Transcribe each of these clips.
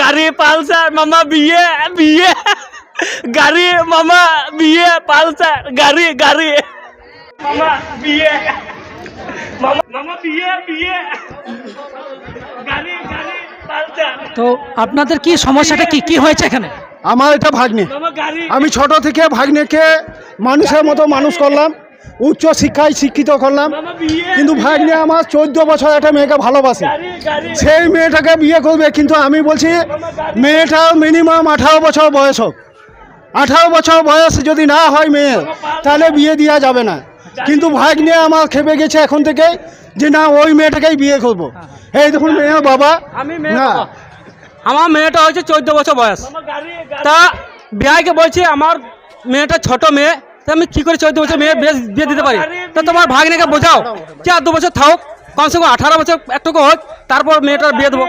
গাড়ি পালসার মামা বিয়ে বিয়ে। গাড়ি মামা বিয়ে পালসার গাড়ি গাড়ি। মামা বিয়ে। মামা মামা বিয়ে বিয়ে। গাড়ি গাড়ি পালসার। তো আপনাদের কি সমস্যাটা কি? কি হয়েছে এখানে? আমার এটা ভাগ্নে। আমি ছোট থেকে ভাগ্নেকে মানুষের মতো মানুষ করলাম। উচ্চ শিক্ষায় শিক্ষিত করলাম। কিন্তু ভাগ্নে আমার চোদ্দ বছর একটা মেয়েকে ভালোবাসে। সেই মেয়েটাকে বিয়ে করবে কিন্তু আমি বলছি মেয়েটা মিনিমাম আঠারো বছর বয়স হোক। আঠারো বছর বয়স যদি না হয় মেয়ের তাহলে বিয়ে দেওয়া যাবে না। কিন্তু ভাগ্নে আমার খেপে গেছে এখন থেকে যে না ওই মেয়েটাকেই বিয়ে করব। এই দেখুন মেয়ের বাবা। না। আমার মেয়েটা হচ্ছে চোদ্দ বছর বয়স। তা বিয়াইকে বলছি আমার মেয়েটা ছোট মেয়ে। তা আমি কি করে চোদ্দ বছর মেয়ে বিয়ে বিয়ে দিতে পারি? তা তোমার ভাগ্নেকে বোঝাও। যে আর দু বছর থাক কমসে কম আঠারো বছর একটুকু হোক তারপর মেয়েটার বিয়ে দেবো।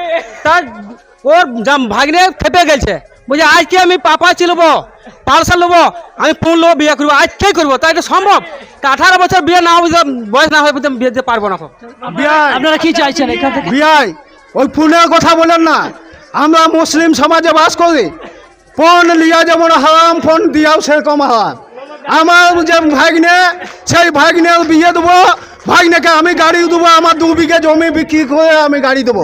তার ওর ভাগ্নে খেপে গেছে। বুঝে আজকে আমি পাপা চিলবো পালসাল নেব আমি ফোন নেব বিয়ে করব। আজকে করব? তাই এটা সম্ভব? তা আঠারো বছর বিয়ে না হবে বয়স না হবে বিয়ে দিতে পারব না বিয়ে আপনারা কি চাইছেন এখান থেকে? বিয়াই। ওই ফোনের কথা বলেন না। আমরা মুসলিম সমাজে বাস করি। ফোন লিয়া যেমন হারাম ফোন দিয়াও সেরকম হারাম। আমার যে ভাগ্নে, সেই ভাগ্নের বিয়ে দেবো। ভাগ্নেকে আমি গাড়ি দেবো, আমার দু বিঘে জমি বিক্রি করে আমি গাড়ি দেবো।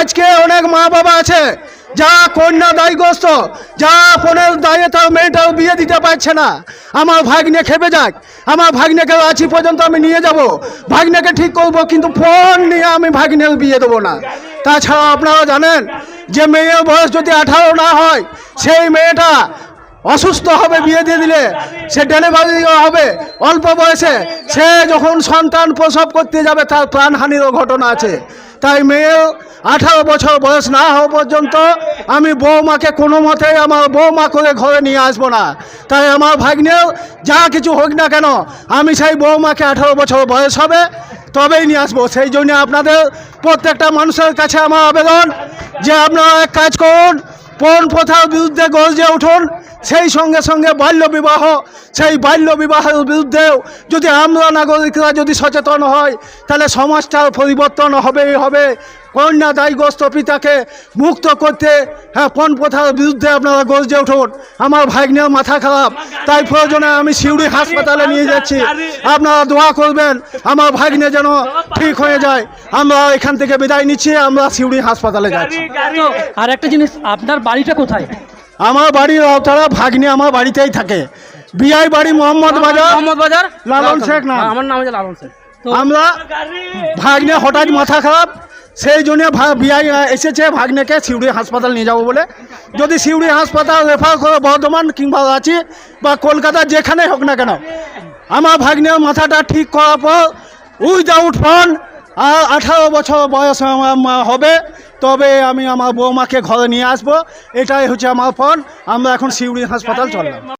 আজকে অনেক মা বাবা আছে, যা কন্যা দায়গ্রস্ত, যা ফোনের দায়ে তার মেয়েটাও বিয়ে দিতে পারছে না। আমার ভাগ্নে খেপে যাক, আমার ভাগ্নেকে আছি পর্যন্ত আমি নিয়ে যাব। ভাগ্নেকে ঠিক করব, কিন্তু ফোন নিয়ে আমি ভাগ্নের বিয়ে দেবো না। তাছাড়া আপনারা জানেন, যে মেয়ের বয়স যদি আঠারো না হয়, সেই মেয়েটা অসুস্থ হবে, বিয়ে দিয়ে দিলে সে ডেলিভারি হবে। অল্প বয়সে সে যখন সন্তান প্রসব করতে যাবে, তার প্রাণহানিরও ঘটনা আছে। তাই মেয়ে আঠারো বছর বয়স না হওয়া পর্যন্ত আমি বৌমাকে কোনো মতেই আমার বৌমা করে ঘরে নিয়ে আসব না। তাই আমার ভাগ্নেও যা কিছু হোক না কেন, আমি সেই বৌমাকে আঠারো বছর বয়স হবে, তবেই নিয়ে আসব। সেই জন্য আপনাদের প্রত্যেকটা মানুষের কাছে আমার আবেদন যে আপনারা এক কাজ করুন, পণ প্রথার বিরুদ্ধে গর্জে উঠুন সেই সঙ্গে সঙ্গে বাল্য বিবাহ সেই বাল্য বিবাহের বিরুদ্ধেও যদি আমরা নাগরিকরা যদি সচেতন হয়, তাহলে সমাজটার পরিবর্তন হবেই হবে। কন্যা দায়গ্রস্ত পিতাকে মুক্ত করতে হ্যাঁ পণ প্রথার বিরুদ্ধে আপনারা গর্জে উঠুন। আমার ভাগ্নের মাথা খারাপ, তাই প্রয়োজনে আমি সিউড়ি হাসপাতালে নিয়ে যাচ্ছি। আপনারা দোয়া করবেন, আমার ভাগ্নে যেন ঠিক হয়ে যায়। আমরা এখান থেকে বিদায় নিচ্ছি, আমরা সিউড়ি হাসপাতালে যাচ্ছি। আর একটা জিনিস, আপনার বাড়িটা কোথায়? আমার বাড়ির তারা ভাগ্নে আমার বাড়িতেই থাকে। বিআই বাড়ি মোহাম্মদ বাজার। মোহাম্মদ বাজার? লালন শেখ। হ্যাঁ, আমার নাম হচ্ছে লালন শেখ। আমরা ভাগ্নে হঠাৎ মাথা খারাপ সেই জন্য বিআই এসেছে ভাগ্নেকে সিউড়ি হাসপাতাল নিয়ে যাব বলে। যদি সিউড়ি হাসপাতাল রেফার করে বর্ধমান কিংবা রাঁচি বা কলকাতা যেখানে হোক না কেন আমার ভাগ্নের মাথাটা ঠিক করার পর উইদাউট ফোন আর আঠারো বছর বয়স আমার হবে, তবে আমি আমার বৌমাকে ঘরে নিয়ে আসব। এটাই হচ্ছে আমার ফোন। আমরা এখন সিউড়ি হাসপাতাল চললাম।